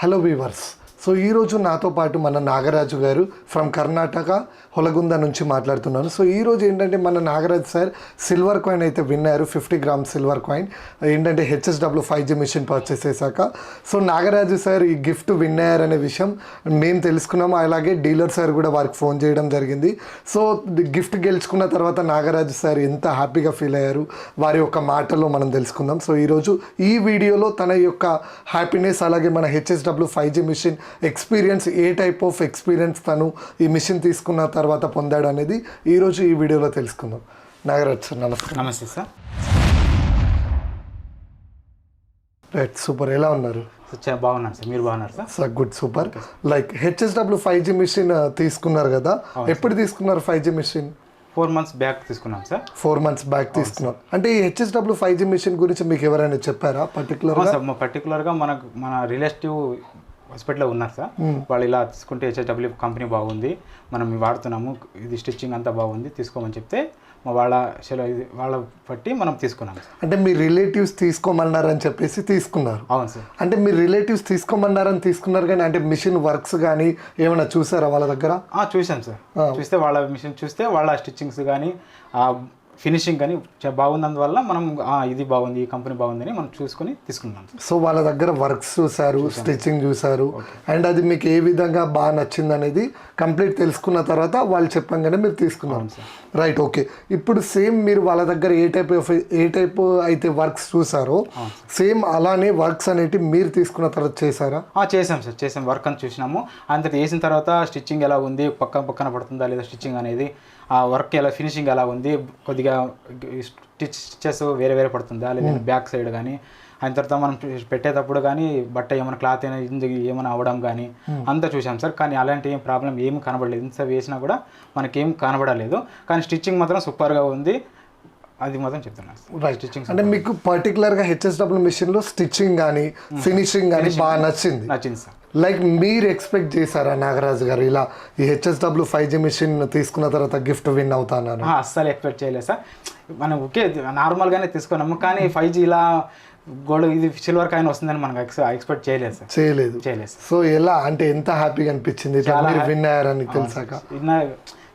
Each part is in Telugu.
Hello viewers. సో ఈరోజు నాతో పాటు మన నాగరాజు గారు ఫ్రమ్ కర్ణాటక హొలగుంద నుంచి మాట్లాడుతున్నారు. సో ఈరోజు ఏంటంటే మన నాగరాజు సార్ సిల్వర్ కాయిన్ అయితే విన్నారు ఫిఫ్టీ గ్రామ్ సిల్వర్ కాయిన్ ఏంటంటే HSW five G machine purchase చేశాక. సో నాగరాజు సార్ ఈ గిఫ్ట్ విన్నారనే విషయం మేము తెలుసుకున్నాము. అలాగే డీలర్ సార్ కూడా వారికి ఫోన్ చేయడం జరిగింది. సో గిఫ్ట్ గెలుచుకున్న తర్వాత నాగరాజు సార్ ఎంత హ్యాపీగా ఫీల్ అయ్యారు వారి యొక్క మాటల్లో మనం తెలుసుకుందాం. సో ఈరోజు ఈ వీడియోలో తన యొక్క హ్యాపీనెస్ అలాగే మన HSW five G machine experience a type of experience తను ఈ మిషన్ తీసుకున్న తర్వాత పొందాడు అనేది ఈరోజు ఈ వీడియోలో తెలుసుకుందాం. నాగరాజ్ సార్ నమస్కారం నమస్తే సార్. Right super. ఎలా ఉన్నారు? బాగున్నాను సార్. మీరు బాగున్నారు sir? Sir good super. Like HSW five G machine తీసుకున్నారు కదా. ఎప్పుడు తీసుకున్నారు five G machine? Four months back తీసుకున్నాం సార్. ఫోర్ మంత్స్ బ్యాక్ తీసుకున్నారు అంటే ఈ హెచ్ఎస్డబ్ల్యూ ఫైవ్ జీ మిషన్ గురించి మీకు ఎవరైనా చెప్పారా పర్టికులర్ అవును సార్ మా పర్టికులర్గా మనకు మన రిలేటివ్ హాస్పిటల్లో ఉన్నారు సార్. వాళ్ళు ఇలా తీసుకుంటే హెచ్ఎస్డబ్ల్యూ కంపెనీ బాగుంది మనం వాడుతున్నాము ఇది స్టిచ్చింగ్ అంతా బాగుంది తీసుకోమని చెప్తే వాళ్ళ సెల- ఇది వాళ్ళ బట్టి మనం తీసుకున్నాం అంటే మీ రిలేటివ్స్ తీసుకోమన్నారని చెప్పేసి తీసుకున్నారు. అవును సార్. అంటే మీ రిలేటివ్స్ తీసుకోమన్నారని తీసుకున్నారు కానీ అంటే మిషన్ వర్క్స్ కానీ ఏమైనా చూసారా వాళ్ళ దగ్గర? చూసాం సార్. చూస్తే వాళ్ళ మిషన్ చూస్తే వాళ్ళ స్టిచ్చింగ్స్ కానీ ఫినిషింగ్ కానీ బాగున్నందువల్ల మనం ఇది బాగుంది ఈ కంపెనీ బాగుందని మనం చూసుకొని తీసుకున్నాం. సో వాళ్ళ దగ్గర వర్క్స్ చూసారు స్టిచ్చింగ్ చూసారు. అండ్ అది మీకు ఏ విధంగా బాగా నచ్చింది అనేది కంప్లీట్ తెలుసుకున్న తర్వాత వాళ్ళు చెప్పంగానే మీరు తీసుకున్నారు. Right okay. ఇప్పుడు సేమ్ మీరు వాళ్ళ దగ్గర a type of a type అయితే వర్క్స్ చూసారో సేమ్ అలానే వర్క్స్ అనేటివి మీరు తీసుకున్న తర్వాత చేశారా? చేసాం సార్ చేసాం వర్క్ అని చూసినాము. అంత వేసిన తర్వాత స్టిచ్చింగ్ ఎలా ఉంది పక్కన పక్కన పడుతుందా లేదా స్టిచ్చింగ్ అనేది ఆ వర్క్ ఎలా ఫినిషింగ్ ఎలా ఉంది కొద్దిగా స్టిచ్ స్టిచెస్ వేరే వేరే పడుతుందా? లేదా బ్యాక్ సైడ్ కానీ ఆయన తర్వాత మనం పెట్టేటప్పుడు కానీ బట్ట ఏమైనా క్లాత్ అయినా ఏమైనా అవ్వడం కానీ అంతా చూసాం సార్. కానీ అలాంటి ఏం ప్రాబ్లం ఏం కనబడలేదు. ఇంత వేసినా కూడా మనకేం కనబడలేదు. కానీ స్టిచ్చింగ్ మాత్రం సూపర్గా ఉంది. అది మాత్రం చెప్తున్నాను రైట్ స్టిచ్చింగ్ అంటే మీకు పర్టికులర్గా హెచ్ఎస్డబ్ల్యూ మిషన్లో స్టిచ్చింగ్ కానీ ఫినిషింగ్ కానీ బాగా నచ్చింది. నచ్చింది సార్. లైక్ మీరు ఎక్స్పెక్ట్ చేశారా నాగరాజు గారు? ఇలా ఈ హెచ్ఎస్డబ్ల్యూ ఫైవ్ జీ మిషన్ తీసుకున్న తర్వాత గిఫ్ట్ విన్ అవుతానని. ఆ, అస్సలు ఎక్స్పెక్ట్ చేయలేదు సార్. మనం ఓకే నార్మల్గానే తీసుకున్నాము కానీ ఫైవ్ జీ ఇలా గోల్డ్ ఇది సిల్వర్ కాయిన్ వస్తుందని మనం ఎక్స్పెక్ట్ చేయలేదు సార్. చేయలేదు. చేయలేదు సో ఎలా అంటే ఎంత హ్యాపీగా అనిపించింది? చాలా మీరు. విన్ అయ్యారని తెలిసాక.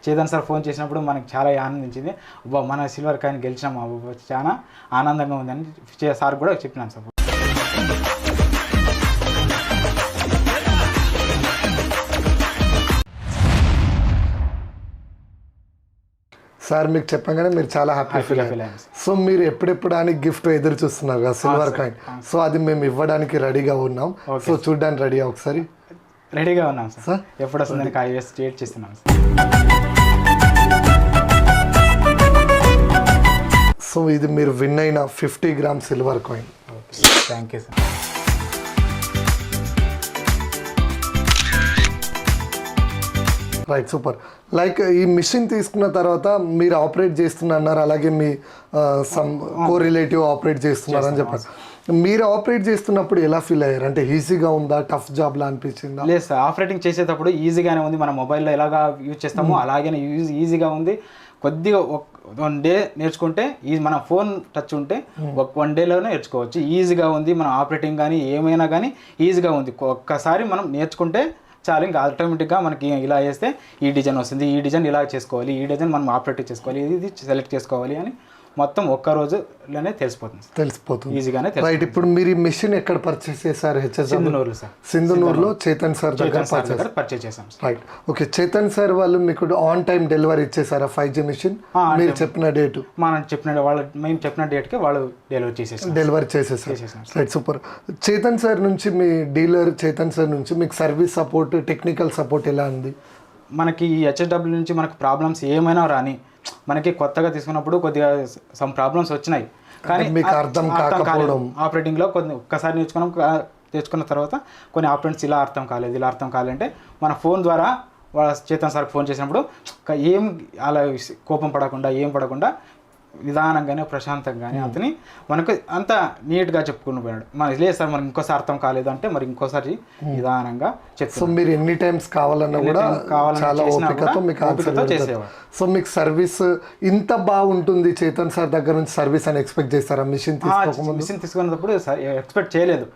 చేదన్ సార్ ఫోన్ చేసినప్పుడు మనకి చాలా ఆనందించింది. మన సిల్వర్ కాయిన్ గెలిచినాం అబ్బా, చాలా ఆనందంగా ఉందని సార్ కూడా చెప్పినాను సార్. సార్ మీకు చెప్పగానే మీరు చాలా హ్యాపీ ఫీల్ అయ్యారు సో మీరు ఎప్పుడెప్పుడు అని గిఫ్ట్ ఎదురు చూస్తున్నారు కదా సిల్వర్ కాయిన్ సో అది మేము ఇవ్వడానికి రెడీగా ఉన్నాం. సో చూడడానికి రెడీ ఒకసారి? రెడీగా ఉన్నాం సార్ ఎప్పుడు వస్తుందని కాయ వేసి వెయిట్ చేస్తున్నాం సో ఇది మీరు విన్ అయిన fifty gram silver coin thank you sir right super like ఈ మిషన్ తీసుకున్న తర్వాత మీరు ఆపరేట్ చేస్తున్నారు అలాగే మీ సమ్ కో రిలేటివ్ ఆపరేట్ చేస్తున్నారు అని చెప్పారు. మీరు ఆపరేట్ చేస్తున్నప్పుడు ఎలా ఫీల్ అయ్యారు? అంటే ఈజీగా ఉందా? టఫ్ జాబ్ లా అనిపించిందా? లేదు సార్ ఆపరేటింగ్ చేసేటప్పుడు ఈజీగానే ఉంది. మన మొబైల్లో ఎలాగా యూజ్ చేస్తామో అలాగే యూజ్ ఈజీగా ఉంది. కొద్దిగా వన్ డే నేర్చుకుంటే ఈ మన ఫోన్ టచ్ ఉంటే ఒక వన్ డేలోనే నేర్చుకోవచ్చు. ఈజీగా ఉంది మన ఆపరేటింగ్ కానీ ఏమైనా కానీ ఈజీగా ఉంది. ఒక్కసారి మనం నేర్చుకుంటే చాలు ఇంకా ఆటోమేటిక్గా మనకి ఇలా చేస్తే ఈ డిజైన్ వస్తుంది ఈ డిజైన్ ఇలా చేసుకోవాలి ఈ డిజైన్ మనం ఆపరేట్ చేసుకోవాలి ఇది సెలెక్ట్ చేసుకోవాలి అని మొత్తం ఒక్క రోజులోనే తెలిసిపోతుంది. తెలిసిపోతుంది. ఈజీగానే రైట్ ఇప్పుడు మీరు ఈ మిషన్ ఎక్కడ పర్చేస్ చేశారు హెచ్ఎస్ సింధునూరులో సార్. సింధునూరులో చేతన్ సార్ దగ్గర చేతన్ సార్ దగ్గర పర్చేజ్ చేసాం sir. Right okay Chetan sir వాళ్ళు మీకు ఆన్ టైం డెలివరీ ఇచ్చేసారా ఫైవ్ జీ మిషన్ మీరు చెప్పిన డేటు మనం చెప్పిన వాళ్ళ మేము చెప్పిన డేట్కి వాళ్ళు డెలివరీ చేసేసాం డెలివరీ చేసేసారు. చేసేసాం రైట్ సూపర్ చేతన్ సార్ నుంచి మీ డీలర్ చేతన్ సార్ నుంచి మీకు సర్వీస్ సపోర్ట్ టెక్నికల్ సపోర్ట్ ఎలా ఉంది? మనకి ఈ హెచ్ఎస్డబ్ల్యూ నుంచి మనకు ప్రాబ్లమ్స్ ఏమైనా రాని మనకి కొత్తగా తీసుకున్నప్పుడు కొద్దిగా సమ్ ప్రాబ్లమ్స్ వచ్చినాయి కానీ మీకు అర్థం కాకపోవడం. ఆపరేటింగ్లో కొన్ని ఒక్కసారి నేర్చుకున్నాం నేర్చుకున్న తర్వాత కొన్ని ఆపరేట్స్ ఇలా అర్థం కాలేదు ఇలా అర్థం కాలేదంటే మన ఫోన్ ద్వారా వాళ్ళ చేతన్ సార్కి ఫోన్ చేసినప్పుడు ఏం అలా కోపం పడకుండా ఏం పడకుండా నిదానంగానే ప్రశాంతంగానే అతని మనకు అంత నీట్గా చెప్పుకుని పోయాడు. మన లేదు సార్ మనకి ఇంకోసారి అర్థం కాలేదు అంటే మరి ఇంకోసారి నిదానంగా చెప్తాం సో మీరు ఎన్ని టైమ్స్ కావాలన్నా కూడా చాలా ఓపికతో మీకు. చేసేవాడు. సో మీకు సర్వీస్ ఇంత బాగుంటుంది చేతన్ సార్ దగ్గర నుంచి సర్వీస్ అని ఎక్స్పెక్ట్ చేస్తారా? మిషన్ తీసుకోకముందు? మిషన్ తీసుకున్నప్పుడు ఎక్స్పెక్ట్ చేయలేదు.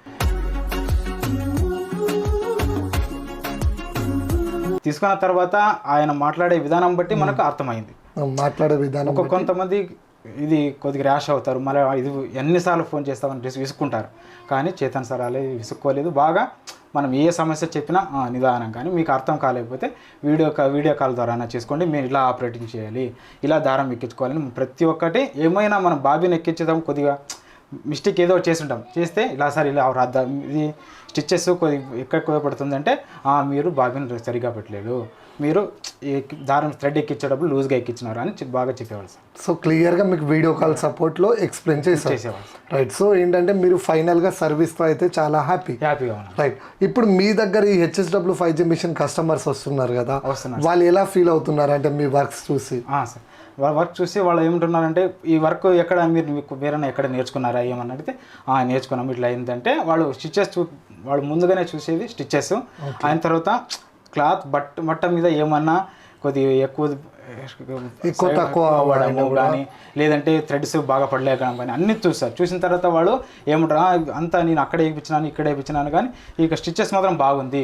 తీసుకున్న తర్వాత ఆయన మాట్లాడే విధానం బట్టి మనకు అర్థమైంది. మాట్లాడే విధానం కొంతమంది ఇది కొద్దిగా ర్యాష్ అవుతారు. మళ్ళీ ఇది ఎన్నిసార్లు ఫోన్ చేస్తామని విసుక్కుంటారు. కానీ చేతన్ సార్ అలా విసుక్కోలేదు. బాగా మనం ఏ సమస్య చెప్పినా నిదానం కానీ మీకు అర్థం కాలేకపోతే వీడియో వీడియో కాల్ ద్వారా చేసుకోండి. మీరు ఇలా ఆపరేటింగ్ చేయాలి. ఇలా దారం ఎక్కించుకోవాలని ప్రతి ఒక్కటి ఏమైనా మనం బాబీని ఎక్కించడం కొద్దిగా మిస్టేక్ ఏదో ఒకటి చేసి ఉంటాం చేస్తే ఇలా సార్ ఇలా రాద్దా ఇది స్టిచ్చెస్ కొద్ది ఎక్కడ కుదపడుతుందంటే పడుతుందంటే "ఆ, మీరు బాబీని సరిగా పెట్టలేదు. మీరు దారం థ్రెడ్ ఎక్కించేటప్పుడు లూజ్గా ఎక్కించినారు అని బాగా చెప్పేవాళ్ళు సార్. సో క్లియర్గా మీకు వీడియో కాల్ సపోర్ట్లో ఎక్స్ప్లెయిన్ చేసేవాళ్ళు రైట్ సో ఏంటంటే మీరు ఫైనల్గా సర్వీస్తో అయితే చాలా హ్యాపీ. హ్యాపీగా రైట్ ఇప్పుడు మీ దగ్గర ఈ HSW five G machine customers వస్తున్నారు కదా వస్తున్నారు వాళ్ళు ఎలా ఫీల్ అవుతున్నారు అంటే మీ వర్క్స్ చూసి? సార్. వాళ్ళ వర్క్ చూసి వాళ్ళు ఏమంటున్నారంటే ఈ వర్క్ ఎక్కడ మీరు మీకు వేరే ఎక్కడ నేర్చుకున్నారా ఏమని అడిగితే "ఆ, నేర్చుకున్నాం ఇట్లా అయిందంటే వాళ్ళు స్టిచ్చెస్ చూ వాళ్ళు ముందుగానే చూసేది స్టిచ్చెస్. ఆయన తర్వాత క్లాత్ బట్ట బట్ట మీద ఏమన్నా కొద్దిగా ఎక్కువ ఎక్కువ తక్కువ అవ్వడము కానీ లేదంటే థ్రెడ్స్ బాగా పడలేకడం కానీ అన్ని చూస్తారు చూసిన తర్వాత వాళ్ళు ఏమంటారు "ఆ, అంతా నేను అక్కడ వేయించినాను ఇక్కడ వేయించినాను కానీ ఇక స్టిచ్చెస్ మాత్రం బాగుంది.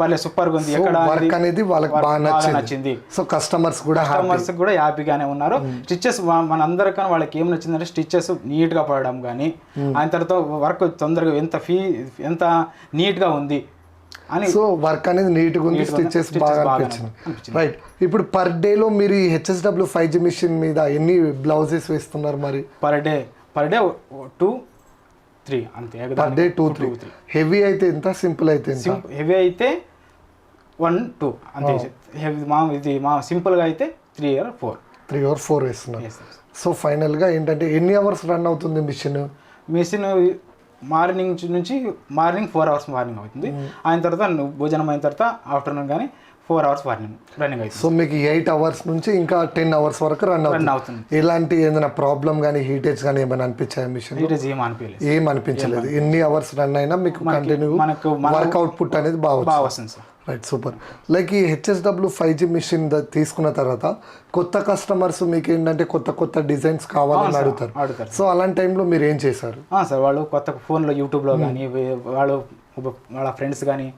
పర్లేదు సూపర్గా ఉంది. ఎక్కడ వర్క్ అనేది వాళ్ళకి బాగా నచ్చింది. సో కస్టమర్స్ కూడా కస్టమర్స్ కూడా హ్యాపీగానే ఉన్నారు. స్టిచ్చెస్ మన అందరికన్నా వాళ్ళకి ఏం నచ్చిందంటే స్టిచ్చెస్ నీట్గా పడడం కానీ ఆయన తర్వాత వర్క్ తొందరగా ఎంత ఫీ ఎంత నీట్గా ఉంది అని సో వర్క్ అనేది నీట్గా ఉంది గా Stitches బాగా అనిపించింది. రైట్ ఇప్పుడు పర్ డేలో మీరు ఈ హెచ్ఎస్డబ్ల్యూ ఫైవ్ జీ మిషన్ మీద ఎన్ని బ్లౌజెస్ వేస్తున్నారు మరి? Per day per day two three అంతే per day two three heavy అయితే ఎంత? సింపుల్ అయితే ఎంత? హెవీ అయితే వన్ టూ అంతే హెవీ మా ఇది మా సింపుల్గా అయితే three or four three or four వేస్తున్నారు. సో ఫైనల్గా ఏంటంటే ఎన్ని అవర్స్ రన్ అవుతుంది మిషన్ మెషిన్ మార్నింగ్ నుంచి మార్నింగ్ ఫోర్ అవర్స్ మార్నింగ్ అవుతుంది. ఆయన తర్వాత భోజనం అయిన తర్వాత ఆఫ్టర్నూన్ కానీ ఫోర్ అవర్స్ మార్నింగ్ రన్నింగ్ అవుతుంది. సో మీకు ఎయిట్ అవర్స్ నుంచి ఇంకా టెన్ అవర్స్ వరకు రన్ అవుతుంది. ఎలాంటి ఏదైనా ప్రాబ్లం కానీ హీటేజ్ కానీ ఏమైనా అనిపించాయి మిషన్ ఈరోజు ఏం అనిపించలేదు. ఏం అనిపించలేదు. ఎన్ని అవర్స్ రన్ అయినా మీకు కంటిన్యూ మనకు మన- వర్క్ అవుట్పుట్ అనేది బాగా బాగా వస్తుంది. సార్ రైట్ సూపర్ లైక్ ఈ హెచ్ఎస్డబ్ల్యూ ఫైవ్ జీ మిషన్ తీసుకున్న తర్వాత కొత్త కస్టమర్స్ మీకు ఏంటంటే కొత్త కొత్త డిజైన్స్ కావాలని అడుగుతారు. సో అలాంటి టైంలో మీరు ఏం చేశారు? సార్ వాళ్ళు కొత్త ఫోన్లో యూట్యూబ్లో కానీ వాళ్ళు వాళ్ళ ఫ్రెండ్స్ కానీ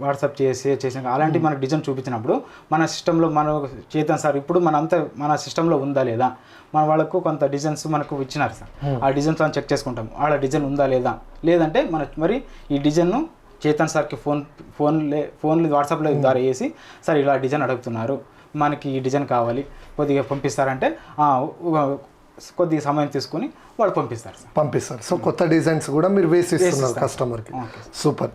వాట్సాప్ చేసి చేసిన అలాంటి మనకు డిజైన్ చూపించినప్పుడు మన సిస్టంలో మన చేద్దాం సార్ ఇప్పుడు మన అంతా మన సిస్టంలో ఉందా లేదా? మన వాళ్ళకు కొంత డిజైన్స్ మనకు ఇచ్చినారు సార్. ఆ డిజైన్స్ మనం చెక్ చేసుకుంటాం వాళ్ళ డిజైన్ ఉందా లేదా? లేదంటే మన మరి ఈ డిజైన్ను చేతన్ సార్కి ఫోన్ ఫోన్ లే ఫోన్ వాట్సాప్లో ద్వారా వేసి సార్ ఇలా డిజైన్ అడుగుతున్నారు. మనకి ఈ డిజైన్ కావాలి. కొద్దిగా పంపిస్తారంటే "ఆ, ఉ- కొద్దిగా సమయం తీసుకొని వాళ్ళు పంపిస్తారు పంపిస్తారు. సో కొత్త డిజైన్స్ కూడా మీరు వేసి ఇస్తున్నారు కస్టమర్కి. సూపర్.